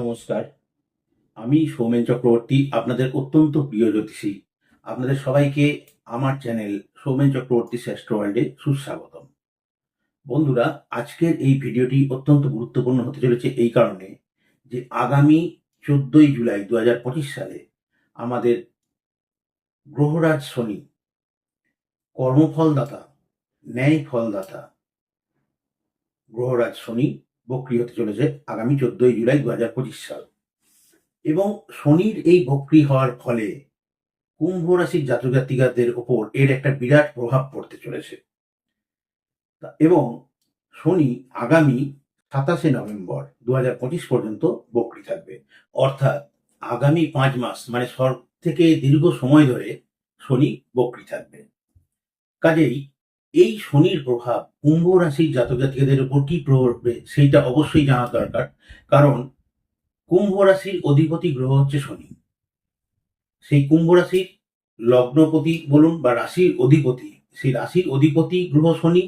নমস্কার। আমি সৌমেন চক্রবর্তী, আপনাদের অত্যন্ত প্রিয় জ্যোতিষী। আপনাদের সবাইকে আমার চ্যানেল সৌমেন চক্রবর্তী শ্রেষ্ঠ ওয়ার্ল্ডে সুস্বাগতম। বন্ধুরা, আজকের এই ভিডিওটি অত্যন্ত গুরুত্বপূর্ণ হতে চলেছে এই কারণে যে আগামী চোদ্দই জুলাই দু হাজার পঁচিশ সালে আমাদের গ্রহরাজ শনি, কর্মফলদাতা ন্যায় ফলদাতা গ্রহরাজ শনি বক্রি হতে চলেছে আগামী চোদ্দই জুলাই দু হাজার পঁচিশ সাল। এবং শনির এই বক্রি হওয়ার ফলে কুম্ভ রাশির জাতক জাতিকাদের ওপর এর একটা বিরাট প্রভাব পড়তে চলেছে। এবং শনি আগামী সাতাশে নভেম্বর দু পর্যন্ত বক্রি থাকবে। অর্থাৎ আগামী পাঁচ মাস মানে সব থেকে দীর্ঘ সময় ধরে শনি বক্রি থাকবে। কাজেই এই শনির প্রভাব কুম্ভ রাশির জাতক জাতিকাদের উপর কি পড়বে সেইটা অবশ্যই জানা দরকার। কারণ কুম্ভ রাশির অধিপতি গ্রহ হচ্ছে শনি। সেই কুম্ভ রাশির লগ্নপতি বলুন বা রাশির অধিপতি, সেই রাশির অধিপতি গ্রহ শনি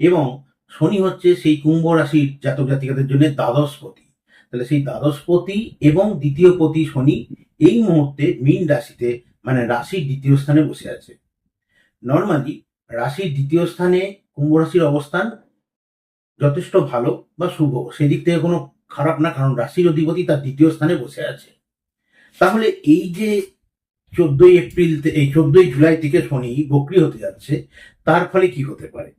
এবং শনি হচ্ছে সেই কুম্ভ রাশির জাতক জাতিকাদের জন্য দ্বাদশপতি। তাহলে সেই দ্বাদশপতি এবং দ্বিতীয় পতি শনি এই মুহূর্তে মীন রাশিতে মানে রাশির দ্বিতীয় স্থানে বসে আছে। নর্মালি রাশির দ্বিতীয় স্থানে কুম্ভ রাশির অবস্থান যথেষ্ট ভালো বা শুভ। সেদিক থেকে কোনো খারাপ না, কারণ রাশির অধিপতি তার দ্বিতীয় স্থানে বসে আছে। তাহলে এই যে চোদ্দই এপ্রিল এই চোদ্দই জুলাই থেকে শনি বক্রি হতে যাচ্ছে, তার ফলে কি হতে পারে?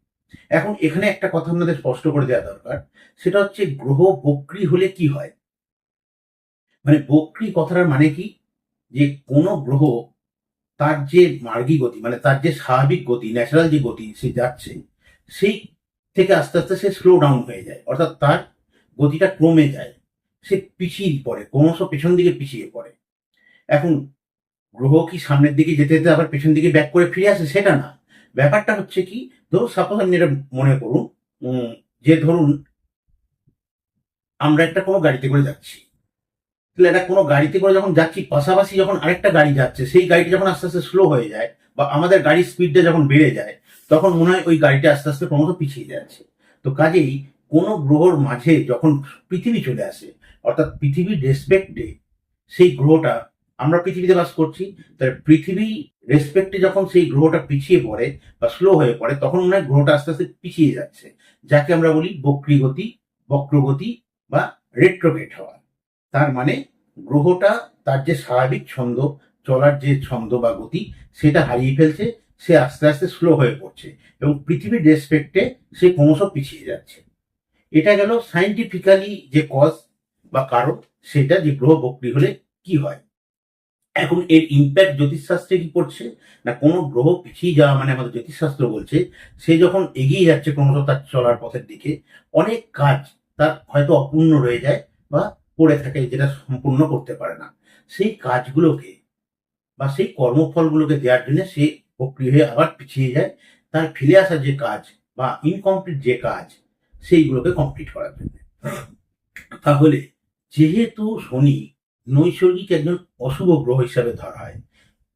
এখন এখানে একটা কথা আপনাদের স্পষ্ট করে দেওয়া দরকার। সেটা হচ্ছে গ্রহ বক্রি হলে কি হয়? মানে বক্রি কথাটার মানে কি? যে কোনো গ্রহ তার যে মার্গী গতি মানে তার যে স্বাভাবিক গতি ন্যাচারাল যে গতি সে যাচ্ছে, সেই থেকে আস্তে আস্তে সে স্লো ডাউন হয়ে যায়। অর্থাৎ তার গতিটা কমে যায়। সে পিছিয়ে পড়ে, ক্রমশ পেছন দিকে পিছিয়ে পড়ে। এখন গ্রহ কি সামনের দিকে যেতে যেতে আবার পেছন দিকে ব্যাক করে ফিরে আসে? সেটা না। ব্যাপারটা হচ্ছে কি, ধরুন সাপোজ আপনি এটা মনে করুন যে ধরুন আমরা একটা কোনো গাড়িতে করে যাচ্ছি। তাহলে একটা কোনো গাড়িতে করে যখন যাচ্ছি, পাশাপাশি যখন আরেকটা গাড়ি যাচ্ছে, সেই গাড়িটা যখন আস্তে আস্তে স্লো হয়ে যায় বা আমাদের গাড়ির স্পিডটা যখন বেড়ে যায়, তখন মনে হয় ওই গাড়িটা আস্তে আস্তে ক্রমশ পিছিয়ে যাচ্ছে। তো কাজেই কোনো গ্রহর মাঝে যখন পৃথিবী চলে আসে, অর্থাৎ পৃথিবীর রেসপেক্টে সেই গ্রহটা আমরা পৃথিবীতে বাস করছি, তাহলে পৃথিবী রেসপেক্টে যখন সেই গ্রহটা পিছিয়ে পড়ে বা স্লো হয়ে পড়ে, তখন মনে হয় গ্রহটা আস্তে আস্তে পিছিয়ে যাচ্ছে, যাকে আমরা বলি বক্রীগতি, বক্রগতি বা রেট্রোগেট হওয়া। তার মানে গ্রহটা তার যে স্বাভাবিক ছন্দ, চলার যে ছন্দ বা গতি, সেটা হারিয়ে ফেলছে, সে আস্তে আস্তে স্লো হয়ে পড়ছে এবং পৃথিবীর রেসপেক্টে সে ক্রমশ পিছিয়ে যাচ্ছে। এটা গেল সাইন্টিফিক্যালি যে কজ বা কারণ, সেটা যে গ্রহ বক্রি হলে কি হয়? এখন এর ইম্প্যাক্ট জ্যোতিষশাস্ত্রে কি করছে না কোনো গ্রহ পিছিয়ে যাওয়া মানে আমাদের জ্যোতিষশাস্ত্র বলছে, সে যখন এগিয়ে যাচ্ছে ক্রমশ তার চলার পথের দিকে, অনেক কাজ তার হয়তো অপূর্ণ রয়ে যায় বা পড়ে থাকে যেটা সম্পূর্ণ করতে পারে না। সেই কাজগুলোকে বা সেই কর্মফলগুলোকে দেওয়ার জন্য সে প্রক্রিয়া হয়ে আবার পিছিয়ে যায়। তার ফিরে আসার যে কাজ বা ইনকমপ্লিট যে কাজ, সেইগুলোকে কমপ্লিট করার জন্য। তাহলে যেহেতু শনি নৈসর্গিক একজন অশুভ গ্রহ হিসাবে ধরা হয়,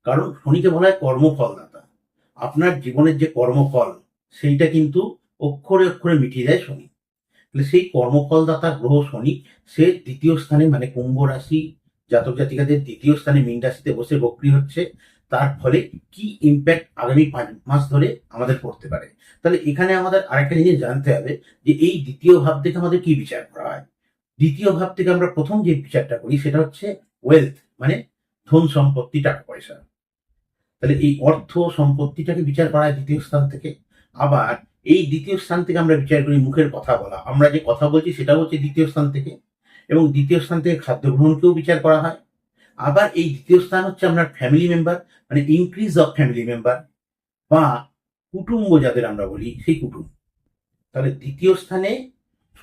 কারণ শনিকে বলা হয় কর্মফলদাতা। আপনার জীবনের যে কর্মফল, সেইটা কিন্তু অক্ষরে অক্ষরে মিটিয়ে দেয় শনি। তাহলে সেই কর্মফলদাতা গ্রহ শনি, সে দ্বিতীয় স্থানে মানে কুম্ভ রাশি জাতক জাতিকাদের দ্বিতীয় স্থানে মীন রাশিতে বসে বক্রি হচ্ছে, তার ফলে কি ইম্প্যাক্ট আগামী পাঁচ মাস ধরে আমাদের পড়তে পারে? তাহলে এখানে আমাদের আরেকটা জিনিস জানতে হবে যে এই দ্বিতীয় ভাব থেকে আমাদের কি বিচার করা হয়? দ্বিতীয় ভাব থেকে আমরা প্রথম যে বিচারটা করি সেটা হচ্ছে ওয়েলথ মানে ধন সম্পত্তি, টাকা পয়সা। তাহলে এই অর্থ সম্পত্তিটাকে বিচার করা হয় দ্বিতীয় স্থান থেকে। আবার এই দ্বিতীয় স্থান থেকে আমরা বিচার করি মুখের কথা বলা। আমরা যে কথা বলছি সেটা হচ্ছে দ্বিতীয় স্থান থেকে। এবং দ্বিতীয় স্থান থেকে খাদ্য গ্রহণকেও বিচার করা হয়। আবার এই দ্বিতীয় স্থান হচ্ছে আপনার ফ্যামিলি মেম্বার মানে ইনক্রিজ অফ ফ্যামিলি মেম্বার বা কুটুম্ব যাদের আমরা বলি, সেই কুটুম্ব। তাহলে দ্বিতীয় স্থানে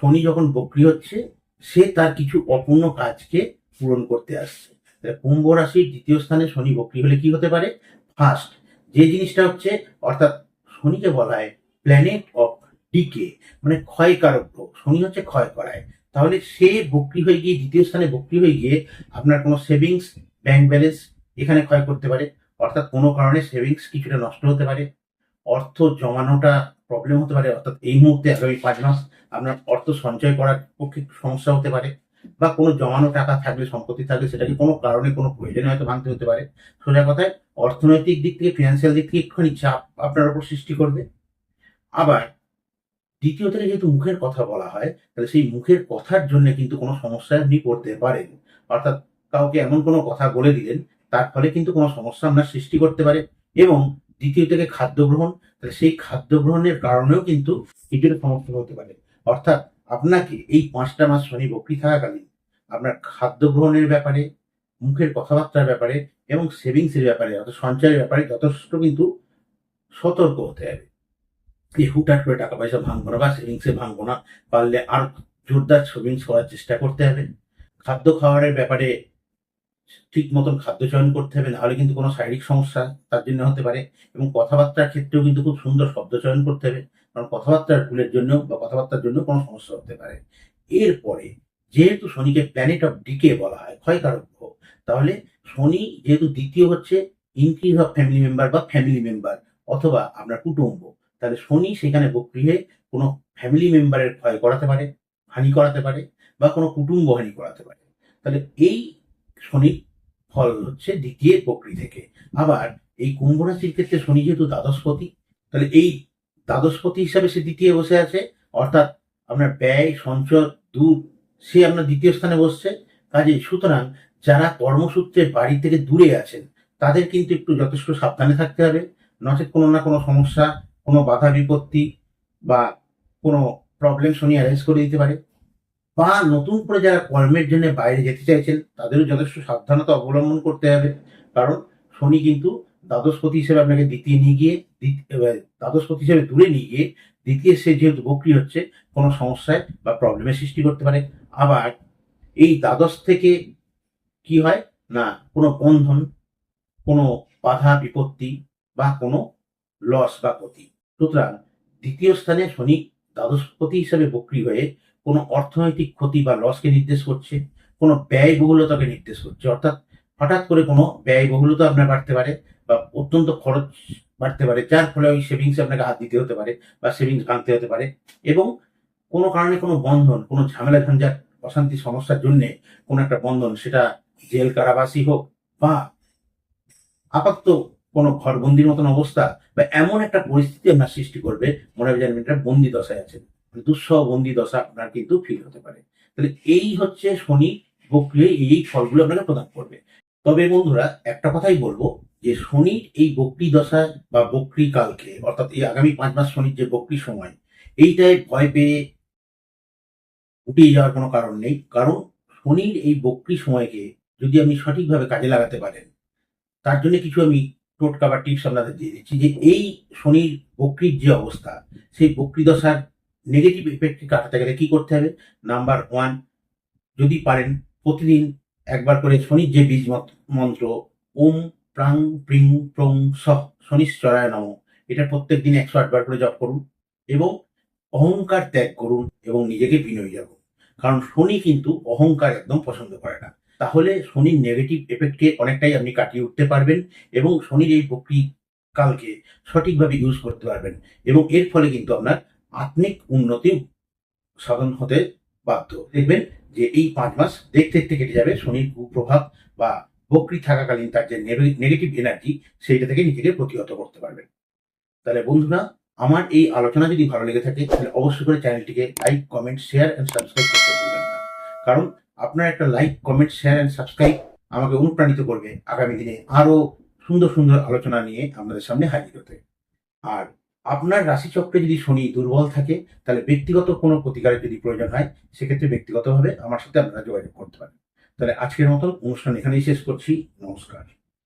শনি যখন বক্রি হচ্ছে, সে তার কিছু অপূর্ণ কাজকে পূরণ করতে আসছে। কুম্ভ রাশির দ্বিতীয় স্থানে শনি বক্রি হলে কি হতে পারে? ফার্স্ট যে জিনিসটা হচ্ছে, অর্থাৎ শনিকে বলা হয় প্ল্যানেট অফ ডিকে মানে ক্ষয়কারক গ্রহ শনি হচ্ছে ক্ষয় করায়। তাহলে সে বক্রি হয়ে গিয়ে, দ্বিতীয় স্থানে বক্রি হয়ে গিয়ে আপনার কোনো সেভিংস ব্যাংক ব্যালেন্স এখানে ক্ষয় করতে পারে। অর্থাৎ কোনো কারণে সেভিংস কিছুটা নষ্ট হতে পারে। অর্থ জমানোটা প্রবলেম হতে পারে। অর্থাৎ এই মুহূর্তে আগামী পাঁচ মাস আপনার অর্থ সঞ্চয় করার পক্ষে সমস্যা হতে পারে। বা কোনো জমানো টাকা থাকলে, সম্পত্তি থাকলে, সেটাকে কোনো কারণে, কোনো প্রয়োজনে হয়তো ভাঙতে হতে পারে। সোজা কথায়, অর্থনৈতিক দিক থেকে ফিনান্সিয়াল দিক থেকে একটুখানি চাপ আপনার উপর সৃষ্টি করবে। আবার দ্বিতীয় থেকে যেহেতু মুখের কথা বলা হয়, তাহলে সেই মুখের কথার জন্য কিন্তু কোনো সমস্যায় আপনি পড়তে পারেন। অর্থাৎ কাউকে এমন কোনো কথা বলে দিলেন, তার ফলে কিন্তু কোনো সমস্যা আপনার সৃষ্টি করতে পারে। এবং দ্বিতীয় থেকে খাদ্য গ্রহণ, তাহলে সেই খাদ্য গ্রহণের কারণেও কিন্তু কিছুটা সমস্যা হতে পারে। অর্থাৎ আপনাকে এই পাঁচটা মাস শনি বকরি থাকাকালীন আপনার খাদ্য গ্রহণের ব্যাপারে, মুখের কথাবার্তার ব্যাপারে এবং সেভিংসের ব্যাপারে, অর্থাৎ সঞ্চয়ের ব্যাপারে যথেষ্ট কিন্তু সতর্ক হতে হবে। এই হুটহাট করে টাকা পয়সা ভাঙবো না বা সেভিংসে ভাঙবো না, পারলে আর জোরদার সেভিংস করার চেষ্টা করতে হবে। খাদ্য খাওয়ারের ব্যাপারে ঠিক মতন খাদ্য চয়ন করতে হবে, নাহলে কিন্তু কোনো শারীরিক সমস্যা তার জন্য হতে পারে এবং কথাবার্তার ক্ষেত্রেও কিন্তু খুব সুন্দর শব্দ চয়ন করতে হবে, কারণ কথাবার্তার ভুলের জন্য বা কথাবার্তার জন্য কোনো সমস্যা হতে পারে। এরপরে যেহেতু শনিকে প্ল্যানেট অফ ডিকে বলা হয়, ক্ষয়কারক গ্রহ তাহলে শনি যেহেতু দ্বিতীয় হচ্ছে ইনক্রিজ অফ ফ্যামিলি মেম্বার বা ফ্যামিলি মেম্বার অথবা আপনার কুটুম্ব তাহলে শনি সেখানে বক্রি হয়ে কোনো ফ্যামিলি মেম্বারের ক্ষয় করাতে পারে, হানি করাতে পারে বা কোনো কুটুম্ব হানি করাতে পারে। তাহলে এই শনির ফল হচ্ছে দ্বিতীয় বক্রি থেকে। আবার এই কুম্ভ রাশির ক্ষেত্রে শনি যেহেতু দ্বাদশপতি, তাহলে এই দ্বাদশপতি হিসাবে সে দ্বিতীয় বসে আছে, অর্থাৎ আপনার ব্যয়, সঞ্চয় দূর সে আপনার দ্বিতীয় স্থানে বসছে। কাজে সুতরাং যারা কর্মসূত্রে বাড়ি থেকে দূরে আছেন, তাদের কিন্তু একটু যথেষ্ট সাবধানে থাকতে হবে। নচেত কোনো না কোনো সমস্যা কোনো বাধা বিপত্তি বা কোনো প্রবলেম শনি অ্যারেঞ্জ করে দিতে পারে। বা নতুন করে যারা কর্মের জন্য বাইরে যেতে চাইছেন, তাদেরও যথেষ্ট সাবধানতা অবলম্বন করতে হবে। কারণ শনি কিন্তু দ্বাদশপতি হিসেবে আপনাকে দ্বিতীয় নিয়ে গিয়ে দ্বাদশপতি হিসেবে দূরে নিয়ে গিয়ে দ্বিতীয় সে যেহেতু বক্রি হচ্ছে, কোনো সমস্যায় বা প্রবলেমের সৃষ্টি করতে পারে। আবার এই দ্বাদশ থেকে কি হয়? না, কোনো বন্ধন, কোনো বাধা বিপত্তি বা কোনো লস বা ক্ষতি। সুতরাং দ্বিতীয় স্থানে শনি দ্বাদশপতি হিসাবে বক্রি হয়ে কোনো অর্থনৈতিক ক্ষতি বা লসকে নির্দেশ করছে, কোনো ব্যয়বহুলতাকে নির্দেশ করছে। অর্থাৎ হঠাৎ করে কোনো ব্যয়বহুলতা আপনার বাড়তে পারে বা অত্যন্ত খরচ বাড়তে পারে, যার ফলে ওই সেভিংসে আপনাকে হাত দিতে হতে পারে বা সেভিংস ভাঙতে হতে পারে এবং কোনো কারণে কোনো বন্ধন, কোনো ঝামেলা ঝঞ্ঝাট, অশান্তি সমস্যার জন্যে কোনো একটা বন্ধন, সেটা জেল কারাবাসী হোক বা আপাতত কোনো ঘরবন্দির মতন অবস্থা বা এমন একটা পরিস্থিতি আপনার সৃষ্টি করবে, মনে হবে যেন একটা বন্দি দশায় আছেন। মানে দুঃসহ বন্দি দশা আপনার কিন্তু ফিল হতে পারে। তাহলে এই হচ্ছে শনি বক্রিয় এই ফলগুলো আপনাকে প্রদান করবে। তবে বন্ধুরা, একটা কথাই বলব যে শনির এই বক্রি দশা বা বক্রি কালকে, অর্থাৎ এই আগামী পাঁচ মাস শনির যে বক্রি সময়, এইটায় ভয় পেয়ে উঠিয়ে যাওয়ার কোনো কারণ নেই। কারণ শনির এই বক্রি সময়কে যদি আপনি সঠিকভাবে কাজে লাগাতে পারেন, তার জন্য কিছু আমি টোটকা বা টিপস আপনাদের দিয়ে দিচ্ছি যে এই শনির বক্রির যে অবস্থা, সেই বক্রি দশার নেগেটিভ ইফেক্টকে কাটাতে গেলে কি করতে হবে? নাম্বার ওয়ান যদি পারেন প্রতিদিন একবার করে শনির যে বীজ মন্ত্র, ওম প্রাং প্রিং প্রং সহ, শনিশ্চরায় নম। এটা প্রত্যেক দিন একশো আটবার করে জপ করুন এবং অহংকার ত্যাগ করুন এবং নিজেকে বিনয়ী রাখুন। কারণ শনি কিন্তু অহংকার একদম পছন্দ করে না। তাহলে শনির নেগেটিভ এফেক্টকে অনেকটাই আপনি কাটিয়ে উঠতে পারবেন এবং শনির এই বক্রি কালকে সঠিকভাবে ইউজ করতে পারবেন এবং এর ফলে কিন্তু আপনার আত্মিক উন্নতি সাধন হতে বাধ্য। দেখবেন যে এই পাঁচ মাস দেখতে দেখতে কেটে যাবে, শনির কুপ্রভাব বা বকরি থাকাকালীন তার যে নেগেটিভ এনার্জি সেইটা থেকে নিজেকে প্রতিহত করতে পারবেন। তাহলে বন্ধুরা, আমার এই আলোচনা যদি ভালো লেগে থাকে, তাহলে অবশ্যই করে চ্যানেলটিকে like comment share and subscribe করতে ভুলবেন না। কারণ আপনার একটা like comment share and subscribe আমাকে অনুপ্রাণিত করবে আগামী দিনে আরও সুন্দর সুন্দর আলোচনা নিয়ে আপনাদের সামনে হাজির হতে। আর আপনার রাশিচক্রে যদি শনি দুর্বল থাকে, তাহলে ব্যক্তিগত কোনো প্রতিকারের যদি প্রয়োজন হয়, সেক্ষেত্রে ব্যক্তিগতভাবে আমার সাথে আপনারা যোগাযোগ করতে পারেন। তাহলে আজকের মতন অনুষ্ঠান এখানেই শেষ করছি। নমস্কার।